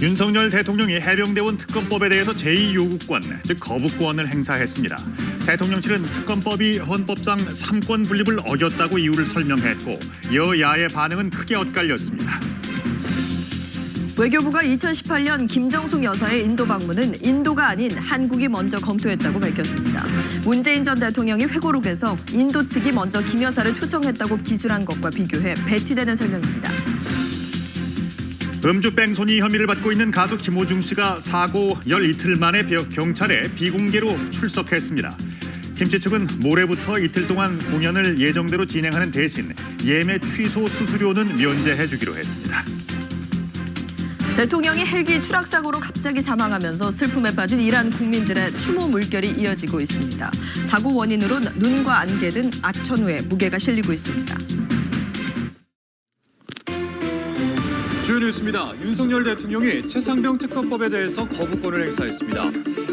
윤석열 대통령이 해병대원 특검법에 대해서 제2요구권, 즉 거부권을 행사했습니다. 대통령실은 특검법이 헌법상 삼권 분립을 어겼다고 이유를 설명했고 여야의 반응은 크게 엇갈렸습니다. 외교부가 2018년 김정숙 여사의 인도 방문은 인도가 아닌 한국이 먼저 검토했다고 밝혔습니다. 문재인 전 대통령이 회고록에서 인도 측이 먼저 김 여사를 초청했다고 기술한 것과 비교해 배치되는 설명입니다. 음주 뺑소니 혐의를 받고 있는 가수 김호중 씨가 사고 열 이틀 만에 벼- 경찰에 비공개로 출석했습니다. 김씨 측은 모레부터 이틀 동안 공연을 예정대로 진행하는 대신 예매 취소 수수료는 면제해 주기로 했습니다. 대통령이 헬기 추락 사고로 갑자기 사망하면서 슬픔에 빠진 이란 국민들의 추모 물결이 이어지고 있습니다. 사고 원인으로 눈과 안개 등 악천후에 무게가 실리고 있습니다. 주요 뉴스입니다. 윤석열 대통령이 최상병 특검법에 대해서 거부권을 행사했습니다.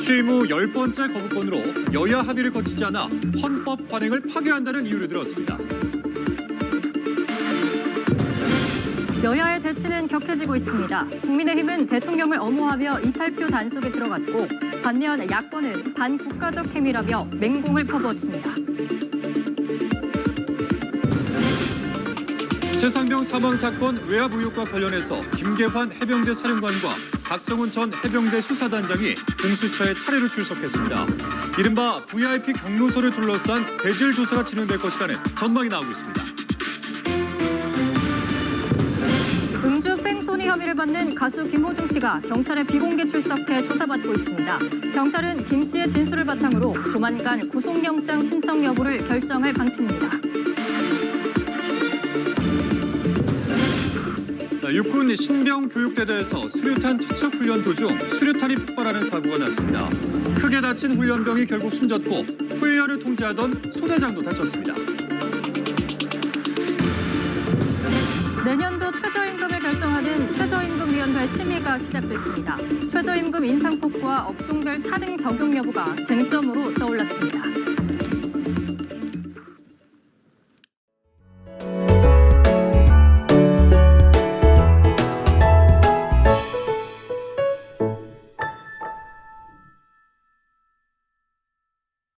취임 후 열 번째 거부권으로 여야 합의를 거치지 않아 헌법 관행을 파괴한다는 이유를 들었습니다. 여야의 대치는 격해지고 있습니다. 국민의힘은 대통령을 엄호하며 이탈표 단속에 들어갔고 반면 야권은 반국가적 행위라며 맹공을 퍼부었습니다. 최상병 사망 사건 외압 의혹과 관련해서 김계환 해병대 사령관과 박정훈 전 해병대 수사단장이 공수처에 차례로 출석했습니다. 이른바 VIP 경로소를 둘러싼 대질 조사가 진행될 것이라는 전망이 나오고 있습니다. 음주 뺑 소니 혐의를 받는 가수 김호중 씨가 경찰에 비공개 출석해 조사받고 있습니다. 경찰은 김 씨의 진술을 바탕으로 조만간 구속영장 신청 여부를 결정할 방침입니다. 육군 신병 교육대대에서 수류탄 투척 훈련 도중 수류탄이 폭발하는 사고가 났습니다. 크게 다친 훈련병이 결국 숨졌고 훈련을 통제하던 소대장도 다쳤습니다. 내년도 최저임금을 결정하는 최저임금위원회 심의가 시작됐습니다. 최저임금 인상폭과 업종별 차등 적용 여부가 쟁점으로 떠올랐습니다.